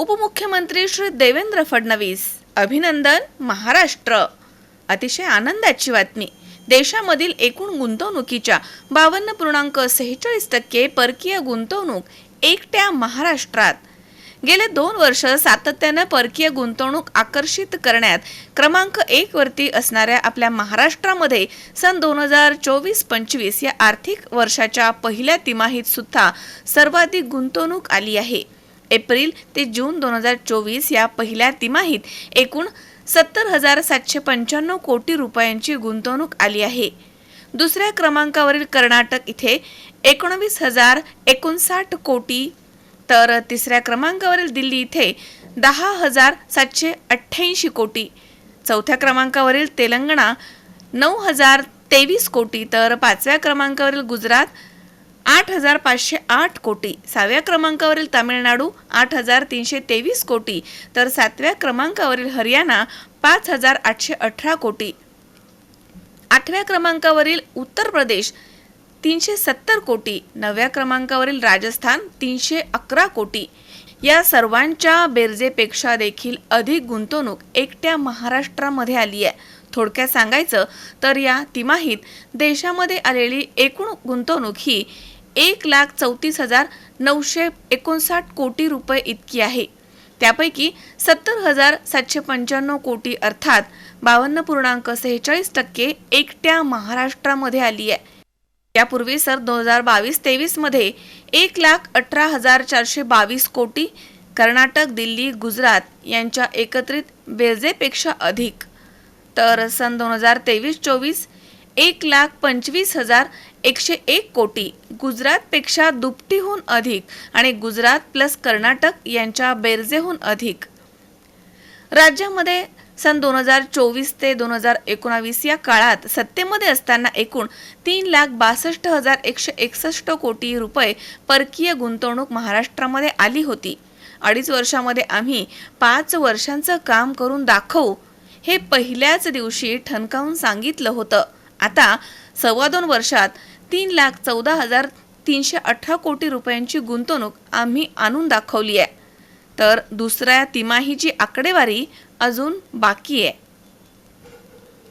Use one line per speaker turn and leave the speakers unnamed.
उपमुख्यमंत्री श्री देवेंद्र फडणवीस. अभिनंदन महाराष्ट्र. अतिशय आनंदाची बातमी. देशामधील एकूण गुंतवणुकीच्या बावन्न पूर्णांक सेहेचाळीस टक्के परकीय गुंतवणूक एकट्या महाराष्ट्रात. गेले दोन वर्ष सातत्यानं परकीय गुंतवणूक आकर्षित करण्यात क्रमांक एक वरती असणाऱ्या आपल्या महाराष्ट्रामध्ये सन दोन हजार चोवीस पंचवीस या आर्थिक वर्षाच्या पहिल्या तिमाहीत सुद्धा सर्वाधिक गुंतवणूक आली आहे. एप्रिल ते जून दोन हजार चोवीस या पहिल्या तिमाहीत एकूण सत्तर हजार सातशे पंच्याण्णव कोटी रुपयांची गुंतवणूक आली आहे. दुसऱ्या क्रमांकावरील कर्नाटक इथे एकोणवीस हजार एकोणसाठ कोटी तर तिसऱ्या क्रमांकावरील दिल्ली इथे दहा हजार सातशे अठ्ठ्याऐंशी कोटी चौथ्या क्रमांकावरील तेलंगणा नऊ हजार तेवीस कोटी तर पाचव्या क्रमांकावरील गुजरात आठ हजार पाचशे आठ कोटी. सहाव्या क्रमांकावरील तामिळनाडू आठ हजार तीनशे तेवीस कोटी. तर सातव्या क्रमांकावरील हरियाणा पाच हजार आठशे अठरा कोटी. आठव्या क्रमांकावरील उत्तर प्रदेश तीनशे सत्तर कोटी नव्या क्रमांकावरील राजस्थान तीनशे अकरा कोटी. या सर्वांच्या बेरजेपेक्षा देखील अधिक गुंतवणूक एकट्या महाराष्ट्रामध्ये आली आहे. थोडक्यात सांगायचं तर या तिमाहीत देशामध्ये आलेली एकूण गुंतवणूक ही एक लाख चौतीस हजार नऊशे एकोणसाठ कोटी रुपये इतकी आहे. त्यापैकी सत्तर हजार सातशे पंच्याण्णव कोटी अर्थात बावन्न पूर्णांक सेहेचाळीस टक्के एकट्या महाराष्ट्रामध्ये आली आहे. यापूर्वी सर दोन हजार बावीस तेवीसमध्ये एक लाख अठरा हजार चारशे बावीस कोटी कर्नाटक दिल्ली गुजरात यांच्या एकत्रित बेरजेपेक्षा अधिक. तर सन दोन हजार तेवीस चोवीस एक लाख पंचवीस हजार एकशे एक कोटी गुजरातपेक्षा दुपटीहून अधिक आणि गुजरात प्लस कर्नाटक यांच्या बेरजेहून अधिक. राज्यामध्ये सन दोन हजार चोवीस ते दोन हजार एकोणावीस या काळात सत्तेमध्ये असताना एकूण तीन लाख बासष्ट हजार एकशे एकसष्ट कोटी रुपये परकीय गुंतवणूक महाराष्ट्रामध्ये आली होती. अडीच वर्षामध्ये आम्ही पाच वर्षांचं काम करून दाखवू हे पहिल्याच दिवशी ठणकावून सांगितलं होतं. आता सव्वा दोन वर्षात तीन लाख चौदा हजार तीनशे अठरा कोटी रुपयांची गुंतवणूक आम्ही आणून दाखवली आहे. तर दुसऱ्या तिमाहीची आकडेवारी अजून बाकी आहे.